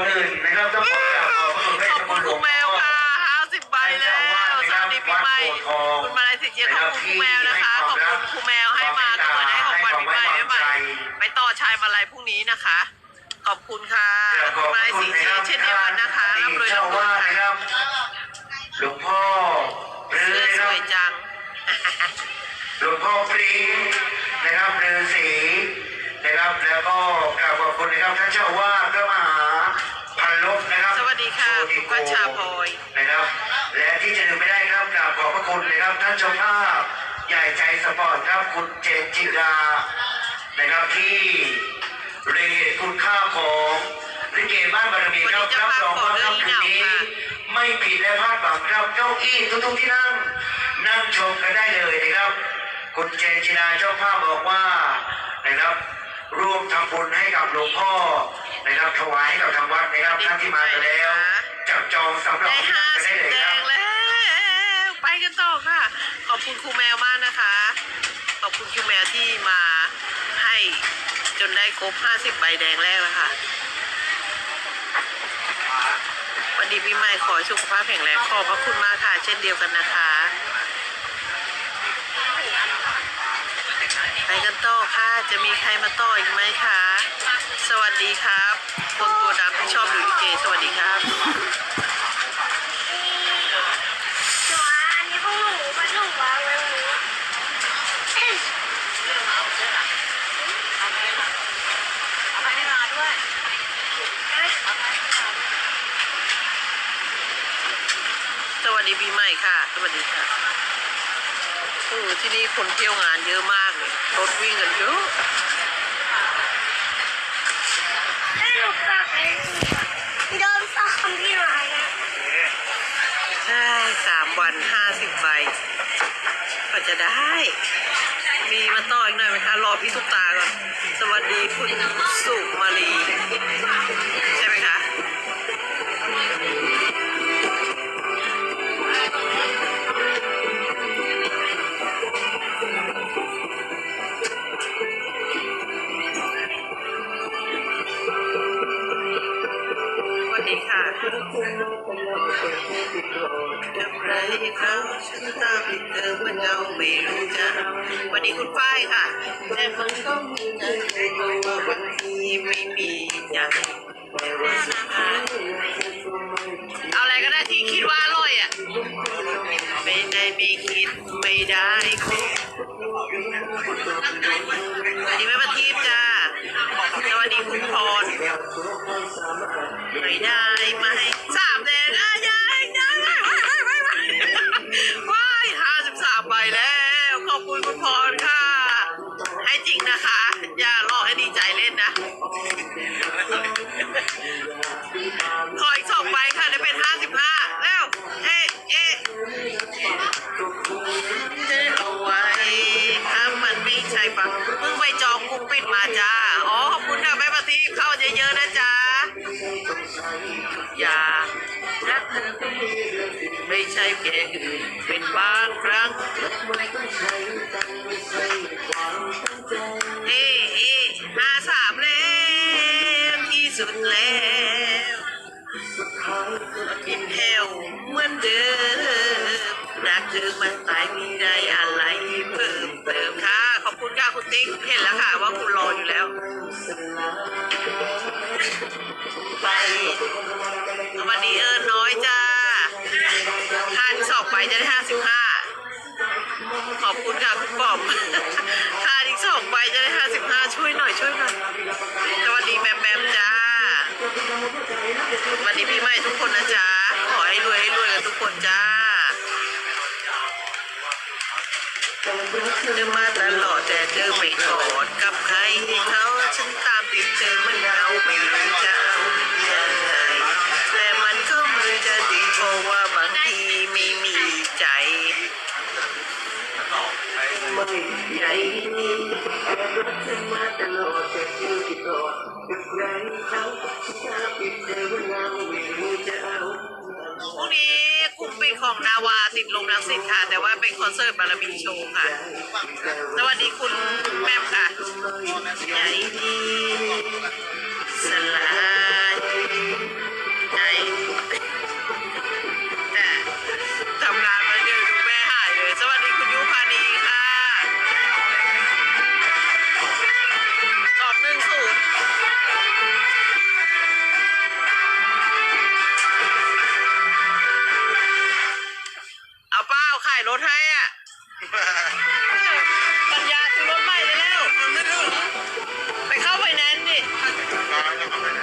อนอื่นนะครับต้องขอกราบขอบพระคุณพระขอบเจ้าคุณหลคุวณงแมพ่อวค่ะห้าสิบใบแล้วสวัสดีปีใหม่คุณมาลัยสิทธิ์เจียขอบคุณครูแมวนะคะขอบคุณครูแมวให้มาก็เหมือนให้ของขวัญปีใหม่ให้มาไปต่อชายมาลัยพรุ่งนี้นะคะ ขอบคุณค่ะขคุอณบมาลัยคุสิณทธิ์นะเจีคยรับเช่นเดียวกันนะคะอดีร่ำรวยตเจ้าร่ำรวยวาดค่ะนะครับหลวงพ่อหรือเสื้อนะสครับวยจังหลวงพ่อปรีนะครับฤาษี นะครับแล้วก็กราบขอบคุณนะครับท่านเจ้าอาวาสพระมหาพันลบนะครับสวัสดีค่ะโชติคุณพัชชาพลอยนะครับ และที่จะลืมไม่ได้ครับกราบขอบพระคุณนะครับท่านเจ้าภาพใหญ่ใจสปอร์ตครับคุณเจนจิรานะครับที่เรียนเห็นคุณค่าของลิเกบ้านบารมีครับรับรองว่าค่ำคืนนี้ไม่ผิดและพลาดหวังครับเก้าอี้ทุกๆที่นั่งนั่งชมกันได้เลยนะครับ คุณเจนจินาเจ้าภาพบอกว่านะครับ ร่วมทำบุญให้กับหลวงพ่อนะครับถวายให้กับทางวัดนะครับท่านที่มากันแล้ว จับจองสำหรับได้ที่ห้านั่งกันสิได้บเลยแดครับงแล้ว ไปกันต่อค่ะ ขอบคุณครูแมวมากนะคะ ขอบคุณครูแมวที่มาให้จนได้ครบห้าสิบใบแดงแรกแล้วค่ะวันดีปีใหม่ขอให้สุขภาพแข็งแรงขอบพระคุณมากค่ะ เช่นเดียวกันนะคะ ไปกันต่อค่ะ จะมีใครมาต่ออีกไหมคะ สวัสดีครับ คนตัวดำที่ชอบดูดีเจสวัสดีครับสวัสดีปีใหม่ค่ะ สวัสดีค่ะ โอ้โหที่นี่คนเที่ยวงานเยอะมากเลยรถวิ่งกันเยอะให้หนูฝากไว้โดนฝากคำพี่หน่อยนะใช่สามวันห้าสิบใบก็จะได้ มีมาต่ออีกหน่อยไหมคะรอพี่ตุ๊กตาก่อน สวัสดีคุณสุมาลี ใช่ไหม ดีค่ะทำไรเขาฉันตามติดเธอมันเงาไม่รู้จะสวัสดีคุณฝ้ายค่ะ แต่มันก็มีใจใจว่าบางทีไม่มีใจแต่ว่าสุดท้ายเอาอะไรก็ได้ที่คิดว่าอร่อยอะ ไม่ได้ไม่คิดไม่ได้คบสวัสดีแม่ประทีปจ้า สวัสดีคุณพรไม่ได้ไหมสามแดงอะยายยายว้ายว้ายว้ายว้ายว่ายห้าสิบสามใบแล้ว ขอบคุณคุณพรค่ะ ให้จริงนะคะ อย่าหลอกให้ดีใจเล่นนะ เพียงอื่นเป็นบางครั้งเอ๊ะเอ๊ะห้าสามแล้วที่สุดแล้วกินแถวเหมือนเดิมรักเธอมันตายมีได้อะไรเพิ่มเติมค่ะ ขอบคุณค่ะคุณติ๊กเห็นแล้วค่ะ จอมาตลอดแต่เจอไม่กอดกับใครเขาฉันตามติดเธอมันเอาไม่รู้จะเอายังไงแต่มันก็ไม่จะดีเพราะว่าบางทีไม่มีใจใจนี้มาตลอดแต่เธอติดต่อกับใครเขาฉันตามติดเธอมันเอาไม่รู้จะเอาพรุ่งนี้กลุ่ม องนาวาติดลมรังสิตค่ะ แต่ว่าเป็นคอนเสิร์ตบารมีโชว์ค่ะ สวัสดีคุณแม่มค่ะใหญ่ดี อะปัญญาซื้อรถใหม่ได้แล้วมันไม่ถึงไปเข้าไฟแนนซ์ดิร้านแล้วก็ไปไหน